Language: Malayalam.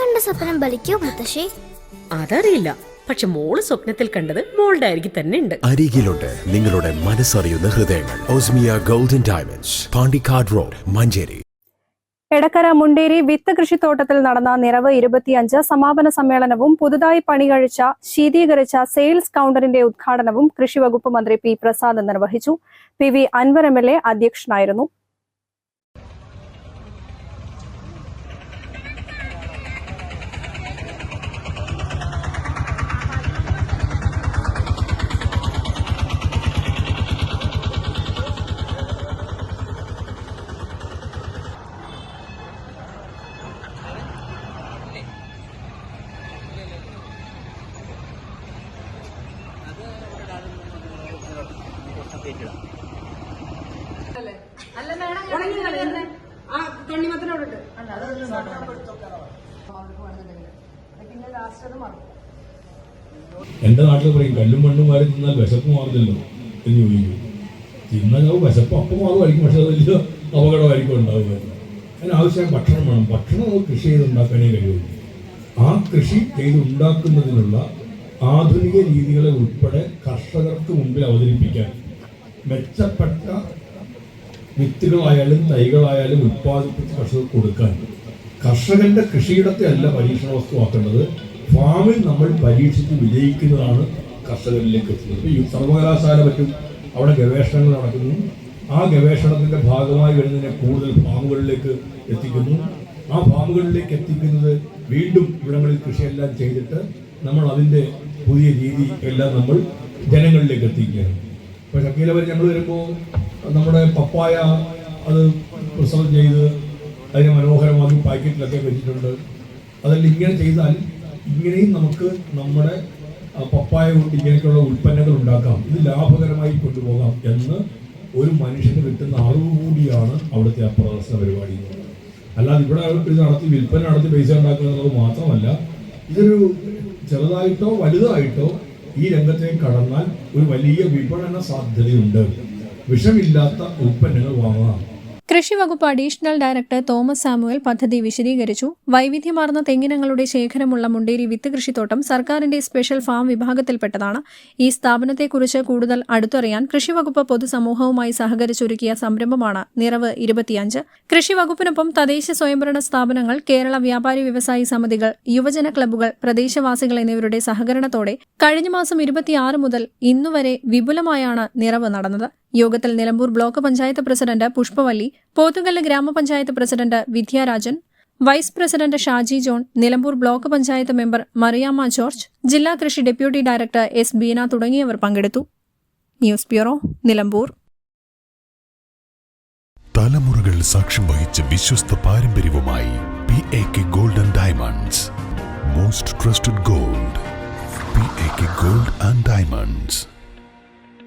കണ്ട സ്വപ്നം ബലിക്കോ മുത്തശ്ശി? അതറിയില്ല. പക്ഷെ മോൾ സ്വപ്നത്തിൽ കണ്ടത് മോളുടെ അരികിൽ തന്നെ ഉണ്ട്. അരികിലുണ്ട് നിങ്ങളുടെ മനസ്സറിയുന്ന ഹൃദയങ്ങൾ. Osmia golden diamonds Pandikkad road Manjeri. Edakkara Munderi വിത്ത് കൃഷിത്തോട്ടത്തിൽ നടന്ന നിറവ് ഇരുപത്തിയഞ്ച് സമാപന സമ്മേളനവും പുതുതായി പണികഴിച്ച ശീതീകരിച്ച സെയിൽസ് കൗണ്ടറിന്റെ ഉദ്ഘാടനവും കൃഷിവകുപ്പ് മന്ത്രി പി പ്രസാദ് നിർവഹിച്ചു. P V Anvar M L A അധ്യക്ഷനായിരുന്നു. എന്റെ നാട്ടിൽ പറയും കല്ലും മണ്ണും വാരി തിന്നാൽ വിശപ്പ് മാറില്ലല്ലോ എന്ന് ചോദിക്കും. തിന്നാൽ വിശപ്പ് അപ്പം മാറുമായിരിക്കും പക്ഷെ അത് വലിയ അപകടമായിരിക്കും ഉണ്ടാവുക. അതിന് ആവശ്യമായ ഭക്ഷണം വേണം. ഭക്ഷണം നമുക്ക് കൃഷി ചെയ്ത് ഉണ്ടാക്കാനേ കഴിയുള്ളൂ. ആ കൃഷി ചെയ്ത് ഉണ്ടാക്കുന്നതിനുള്ള ആധുനിക രീതികളെ ഉൾപ്പെടെ കർഷകർക്ക് മുമ്പിൽ അവതരിപ്പിക്കാൻ മെച്ചപ്പെട്ട വിത്തുകളായാലും തൈകളായാലും ഉത്പാദിപ്പിച്ച് കർഷകർക്ക് കൊടുക്കാൻ. കർഷകന്റെ കൃഷിയിടത്തെ അല്ല പരീക്ഷണ വസ്തുവാക്കേണ്ടത് ഫാമിൽ നമ്മൾ പരീക്ഷിച്ച് വിജയിക്കുന്നതാണ് കർഷകരിലേക്ക് എത്തുന്നത്. ഈ സർവകലാശാല പറ്റും അവിടെ ഗവേഷണങ്ങൾ നടക്കുന്നു. ആ ഗവേഷണത്തിന്റെ ഭാഗമായി വരുന്നതിനെ കൂടുതൽ ഫാമുകളിലേക്ക് എത്തിക്കുന്നു. ആ ഫാമുകളിലേക്ക് എത്തിക്കുന്നത് വീണ്ടും ഇവിടങ്ങളിൽ കൃഷിയെല്ലാം ചെയ്തിട്ട് നമ്മൾ അതിന്റെ പുതിയ രീതി എല്ലാം നമ്മൾ ജനങ്ങളിലേക്ക് എത്തിക്കുകയാണ്. ഇപ്പോൾ വരെ ഞങ്ങൾ വരുമ്പോൾ നമ്മുടെ പപ്പായ അത് പ്രിസർവ് ചെയ്ത് അതിനെ മനോഹരമാക്കി പാക്കറ്റിലൊക്കെ വെച്ചിട്ടുണ്ട്. അതല്ല ഇങ്ങനെ ചെയ്താൽ ഇങ്ങനെയും നമുക്ക് നമ്മുടെ പപ്പായ കൊണ്ട് ഇങ്ങനെയൊക്കെയുള്ള ഉൽപ്പന്നങ്ങൾ ഉണ്ടാക്കാം. ഇത് ലാഭകരമായി കൊണ്ടുപോകാം എന്ന് ഒരു മനുഷ്യന് കിട്ടുന്ന അറിവ് കൂടിയാണ് അവിടുത്തെ ആ പ്രദർശന പരിപാടി. അല്ലാതെ ഇവിടെ ഇത് നടത്തി വിൽപ്പന നടത്തി പൈസ ഉണ്ടാക്കുക എന്നുള്ളത് മാത്രമല്ല ഇതൊരു ചെറുതായിട്ടോ വലുതായിട്ടോ ഈ രംഗത്തേക്ക് കടന്നാൽ ഒരു വലിയ വിപണന സാധ്യതയുണ്ട്. വിഷമില്ലാത്ത ഉൽപ്പന്നങ്ങൾ വാങ്ങാം. കൃഷിവകുപ്പ് അഡീഷണൽ ഡയറക്ടർ തോമസ് സാമുവൽ പദ്ധതി വിശദീകരിച്ചു. വൈവിധ്യമാർന്ന തെങ്ങിനങ്ങളുടെ ശേഖരമുള്ള മുണ്ടേരി വിത്ത് കൃഷിത്തോട്ടം സർക്കാരിന്റെ സ്പെഷ്യൽ ഫാം വിഭാഗത്തിൽപ്പെട്ടതാണ്. ഈ സ്ഥാപനത്തെക്കുറിച്ച് കൂടുതൽ അടുത്തറിയാൻ കൃഷിവകുപ്പ് പൊതുസമൂഹവുമായി സഹകരിച്ചൊരുക്കിയ സംരംഭമാണ് നിറവ് ഇരുപത്തിയഞ്ച്. കൃഷിവകുപ്പിനൊപ്പം തദ്ദേശ സ്വയംഭരണ സ്ഥാപനങ്ങൾ കേരള വ്യാപാരി വ്യവസായി സമിതികൾ യുവജന ക്ലബ്ബുകൾ പ്രദേശവാസികൾ എന്നിവരുടെ സഹകരണത്തോടെ കഴിഞ്ഞ മാസം ഇരുപത്തിയാറ് മുതൽ ഇന്നുവരെ വിപുലമായാണ് നിറവ് നടന്നത്. യോഗത്തിൽ Nilambur block panchayat president Pushpavalli Pothukallu grama panchayat president Vidyarajan vice president Shaji John Nilambur block panchayat member Mariyamma George ജില്ലാ കൃഷി ഡെപ്യൂട്ടി ഡയറക്ടർ എസ് ബീന തുടങ്ങിയവർ പങ്കെടുത്തു. News bureau Nilambur. തലമുറകൾ സാക്ഷ്യം വഹിച്ച വിശ്വസ്ത പാരമ്പര്യവുമായി P A K golden diamonds. Most trusted gold. P A K gold and diamonds.